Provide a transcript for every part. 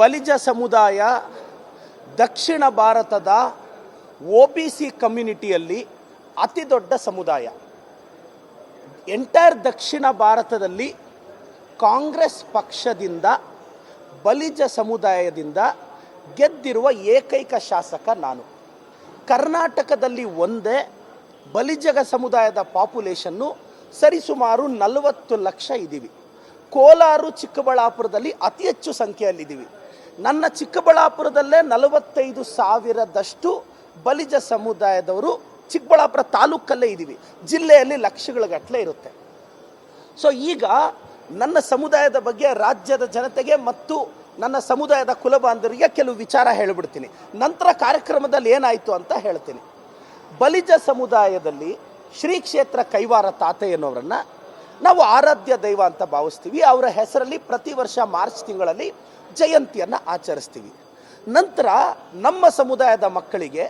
ಬಲಿಜ ಸಮುದಾಯ ದಕ್ಷಿಣ ಭಾರತದ O B C ಕಮ್ಯುನಿಟಿಯಲ್ಲಿ ಅತಿ ದೊಡ್ಡ ಸಮುದಾಯ. ಎಂಟೈರ್ ದಕ್ಷಿಣ ಭಾರತದಲ್ಲಿ ಕಾಂಗ್ರೆಸ್ ಪಕ್ಷದಿಂದ ಬಲಿಜ ಸಮುದಾಯದಿಂದ ಗೆದ್ದಿರುವ ಏಕೈಕ ಶಾಸಕ ನಾನು. ಕರ್ನಾಟಕದಲ್ಲಿ ಒಂದೇ ಬಲಿಜಗ ಸಮುದಾಯದ ಪಾಪ್ಯುಲೇಷನ್ನು ಸರಿಸುಮಾರು ನಲವತ್ತು ಲಕ್ಷ ಇದ್ದೀವಿ. ಕೋಲಾರು ಚಿಕ್ಕಬಳ್ಳಾಪುರದಲ್ಲಿ ಅತಿ ಹೆಚ್ಚು ಸಂಖ್ಯೆಯಲ್ಲಿದ್ದೀವಿ. ನನ್ನ ಚಿಕ್ಕಬಳ್ಳಾಪುರದಲ್ಲೇ ನಲವತ್ತೈದು ಸಾವಿರದಷ್ಟು ಬಲಿಜ ಸಮುದಾಯದವರು ಚಿಕ್ಕಬಳ್ಳಾಪುರ ತಾಲೂಕಲ್ಲೇ ಇದ್ದೀವಿ. ಜಿಲ್ಲೆಯಲ್ಲಿ ಲಕ್ಷಗಳ ಗಟ್ಟಲೆ ಇರುತ್ತೆ. ಸೊ ಈಗ ನನ್ನ ಸಮುದಾಯದ ಬಗ್ಗೆ ರಾಜ್ಯದ ಜನತೆಗೆ ಮತ್ತು ನನ್ನ ಸಮುದಾಯದ ಕುಲಬಾಂಧವರಿಗೆ ಕೆಲವು ವಿಚಾರ ಹೇಳಿಬಿಡ್ತೀನಿ. ನಂತರ ಕಾರ್ಯಕ್ರಮದಲ್ಲಿ ಏನಾಯಿತು ಅಂತ ಹೇಳ್ತೀನಿ. ಬಲಿಜ ಸಮುದಾಯದಲ್ಲಿ ಶ್ರೀ ಕ್ಷೇತ್ರ ಕೈವಾರ ತಾತಯ್ಯನವರನ್ನ ನಾವು ಆರಾಧ್ಯ ದೈವ ಅಂತ ಭಾವಿಸ್ತೀವಿ. ಅವರ ಹೆಸರಲ್ಲಿ ಪ್ರತಿ ವರ್ಷ ಮಾರ್ಚ್ ತಿಂಗಳಲ್ಲಿ ಜಯಂತಿಯನ್ನು ಆಚರಿಸ್ತೀವಿ. ನಂತರ ನಮ್ಮ ಸಮುದಾಯದ ಮಕ್ಕಳಿಗೆ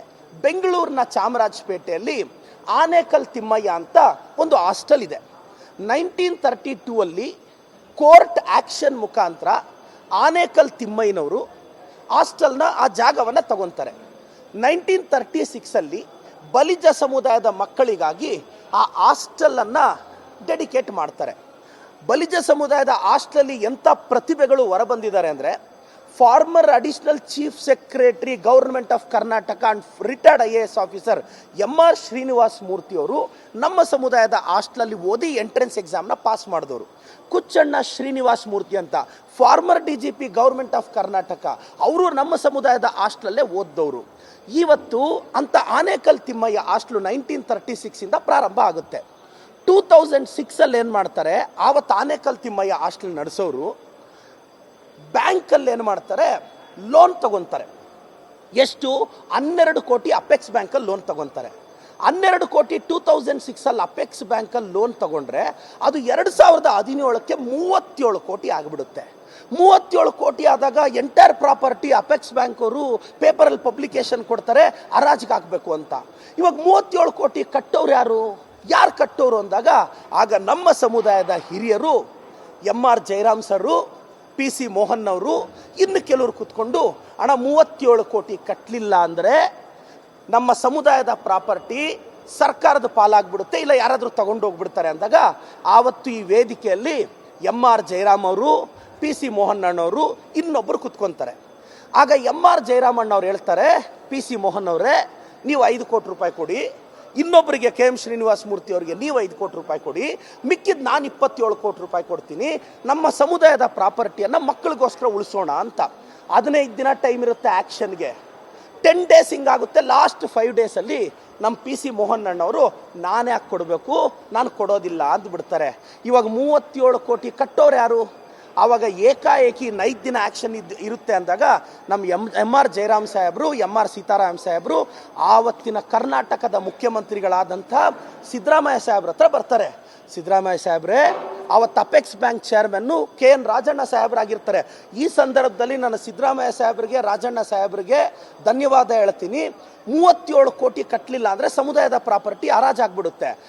ಬೆಂಗಳೂರಿನ ಚಾಮರಾಜಪೇಟೆಯಲ್ಲಿ ಆನೇಕಲ್ ತಿಮ್ಮಯ್ಯ ಅಂತ ಒಂದು ಹಾಸ್ಟೆಲ್ ಇದೆ. ನೈನ್ಟೀನ್ ತರ್ಟಿ ಟೂ ಅಲ್ಲಿ ಕೋರ್ಟ್ ಆ್ಯಕ್ಷನ್ ಮುಖಾಂತರ ಆನೇಕಲ್ ತಿಮ್ಮಯ್ಯನವರು ಹಾಸ್ಟೆಲ್ನ ಆ ಜಾಗವನ್ನು ತಗೊತಾರೆ. ನೈನ್ಟೀನ್ ತರ್ಟಿ ಸಿಕ್ಸಲ್ಲಿ ಬಲಿಜ ಸಮುದಾಯದ ಮಕ್ಕಳಿಗಾಗಿ ಆ ಹಾಸ್ಟೆಲನ್ನು ಡೆಡಿಕೇಟ್ ಮಾಡ್ತಾರೆ. ಬಲಿಜ ಸಮುದಾಯದ ಆಸ್ಟ್ಲಲ್ಲಿ ಎಂಥ ಪ್ರತಿಭೆಗಳು ಹೊರಬಂದಿದ್ದಾರೆ ಅಂದರೆ former additional chief secretary government of Karnataka and retired I A S officer M R Srinivas ಮೂರ್ತಿಯವರು ನಮ್ಮ ಸಮುದಾಯದ ಹಾಸ್ಟ್ಲಲ್ಲಿ ಓದಿ ಎಂಟ್ರೆನ್ಸ್ ಎಕ್ಸಾಮ್ನ ಪಾಸ್ ಮಾಡಿದವರು. ಕುಚ್ಚಣ್ಣ ಶ್ರೀನಿವಾಸ್ ಮೂರ್ತಿ ಅಂತ former D G P government of Karnataka ಅವರು ನಮ್ಮ ಸಮುದಾಯದ ಹಾಸ್ಟ್ಲಲ್ಲೇ ಓದಿದವರು. ಇವತ್ತು ಅಂತ Anekal Thimmaiah hostel nineteen thirty ಸಿಕ್ಸಿಂದ ಪ್ರಾರಂಭ ಆಗುತ್ತೆ. ಟೂ ತೌಸಂಡ್ ಸಿಕ್ಸಲ್ಲಿ ಏನು ಮಾಡ್ತಾರೆ? ಆವತ್ತು ಆನೇಕಲ್ ತಿಮ್ಮಯ್ಯ ಹಾಸ್ಟೆಲ್ ನಡೆಸೋರು, ಬ್ಯಾಂಕಲ್ಲಿ ಏನು ಮಾಡ್ತಾರೆ? ಲೋನ್ ತಗೊತಾರೆ. ಎಷ್ಟು? ಹನ್ನೆರಡು ಕೋಟಿ ಅಪೆಕ್ಸ್ ಬ್ಯಾಂಕಲ್ಲಿ ಲೋನ್ ತಗೊತಾರೆ. ಹನ್ನೆರಡು ಕೋಟಿ ಟೂ ತೌಸಂಡ್ ಸಿಕ್ಸಲ್ಲಿ ಅಪೆಕ್ಸ್ ಬ್ಯಾಂಕಲ್ಲಿ ಲೋನ್ ತಗೊಂಡ್ರೆ ಅದು ಎರಡು ಸಾವಿರದ ಹದಿನೇಳಕ್ಕೆ ಮೂವತ್ತೇಳು ಕೋಟಿ ಆಗಿಬಿಡುತ್ತೆ. ಮೂವತ್ತೇಳು ಕೋಟಿ ಆದಾಗ ಎಂಟೈರ್ ಪ್ರಾಪರ್ಟಿ ಅಪೆಕ್ಸ್ ಬ್ಯಾಂಕ್ ಅವರು ಪೇಪರಲ್ಲಿ ಪಬ್ಲಿಕೇಶನ್ ಕೊಡ್ತಾರೆ, ಹರಾಜಿಗೆ ಹಾಕಬೇಕು ಅಂತ. ಇವಾಗ ಮೂವತ್ತೇಳು ಕೋಟಿ ಕಟ್ಟೋರು ಯಾರು? ಯಾರು ಕಟ್ಟೋರು ಅಂದಾಗ, ಆಗ ನಮ್ಮ ಸಮುದಾಯದ ಹಿರಿಯರು M R Jayaram sir P C Mohan ಅವರು ಇನ್ನು ಕೆಲವರು ಕೂತ್ಕೊಂಡು ಹಣ ಮೂವತ್ತೇಳು ಕೋಟಿ ಕಟ್ಟಲಿಲ್ಲ ಅಂದರೆ ನಮ್ಮ ಸಮುದಾಯದ ಪ್ರಾಪರ್ಟಿ ಸರ್ಕಾರದ ಪಾಲಾಗ್ಬಿಡುತ್ತೆ, ಇಲ್ಲ ಯಾರಾದರೂ ತಗೊಂಡು ಹೋಗ್ಬಿಡ್ತಾರೆ ಅಂದಾಗ, ಆವತ್ತು ಈ ವೇದಿಕೆಯಲ್ಲಿ ಎಂ ಆರ್ ಜಯರಾಮ್ ಅವರು ಪಿ ಸಿ ಮೋಹನ್ ಅಣ್ಣವರು ಇನ್ನೊಬ್ಬರು ಕೂತ್ಕೊಂತಾರೆ. ಆಗ ಎಂ ಆರ್ ಜಯರಾಮಣ್ಣವ್ರು ಹೇಳ್ತಾರೆ ಪಿ ಸಿ ಮೋಹನ್ ಅವರೇ, ನೀವು ಐದು ಕೋಟಿ ರೂಪಾಯಿ ಕೊಡಿ ಇನ್ನೊಬ್ಬರಿಗೆ ಕೆ ಎಂ ಶ್ರೀನಿವಾಸ ಮೂರ್ತಿ ಅವರಿಗೆ ನೀವು ಐದು ಕೋಟಿ ರೂಪಾಯಿ ಕೊಡಿ ಮಿಕ್ಕಿದ್ದು ನಾನು ಇಪ್ಪತ್ತೇಳು ಕೋಟಿ ರೂಪಾಯಿ ಕೊಡ್ತೀನಿ, ನಮ್ಮ ಸಮುದಾಯದ ಪ್ರಾಪರ್ಟಿಯನ್ನು ಮಕ್ಕಳಿಗೋಸ್ಕರ ಉಳಿಸೋಣ ಅಂತ. ಹದಿನೈದು ದಿನ ಟೈಮ್ ಇರುತ್ತೆ ಆ್ಯಕ್ಷನ್ಗೆ ಟೆನ್ ಡೇಸ್ ಹಿಂಗಾಗುತ್ತೆ, ಲಾಸ್ಟ್ ಫೈವ್ ಡೇಸಲ್ಲಿ ನಮ್ಮ ಪಿ ಸಿ ಮೋಹನ್ ಅಣ್ಣವರು, ನಾನು ಯಾಕೆ ಕೊಡಬೇಕು, ನಾನು ಕೊಡೋದಿಲ್ಲ ಅಂದ್ಬಿಡ್ತಾರೆ. ಇವಾಗ ಮೂವತ್ತೇಳು ಕೋಟಿ ಕಟ್ಟೋರು ಯಾರು? ಆವಾಗ ಏಕಾಏಕಿ ನೈಟ್ ದಿನ ಆ್ಯಕ್ಷನ್ ಇದ್ದು ಇರುತ್ತೆ ಅಂದಾಗ ನಮ್ಮ ಎಂ ಎಂ ಆರ್ ಜಯರಾಮ್ ಸಾಹೇಬರು ಎಂ ಆರ್ ಸೀತಾರಾಮ್ ಸಾಹೇಬರು ಆವತ್ತಿನ ಕರ್ನಾಟಕದ ಮುಖ್ಯಮಂತ್ರಿಗಳಾದಂಥ ಸಿದ್ದರಾಮಯ್ಯ ಸಾಹೇಬ್ರ ಹತ್ರ ಬರ್ತಾರೆ. ಸಿದ್ದರಾಮಯ್ಯ ಸಾಹೇಬ್ರೆ ಅವತ್ತು apex bank chairman K N Rajanna ಸಾಹೇಬ್ರಾಗಿರ್ತಾರೆ. ಈ ಸಂದರ್ಭದಲ್ಲಿ ನಾನು ಸಿದ್ದರಾಮಯ್ಯ ಸಾಹೇಬ್ರಿಗೆ, ರಾಜಣ್ಣ ಸಾಹೇಬ್ರಿಗೆ ಧನ್ಯವಾದ ಹೇಳ್ತೀನಿ. ಮೂವತ್ತೇಳು ಕೋಟಿ ಕಟ್ಟಲಿಲ್ಲ ಅಂದರೆ ಸಮುದಾಯದ ಪ್ರಾಪರ್ಟಿ ಹರಾಜಾಗ್ಬಿಡುತ್ತೆ.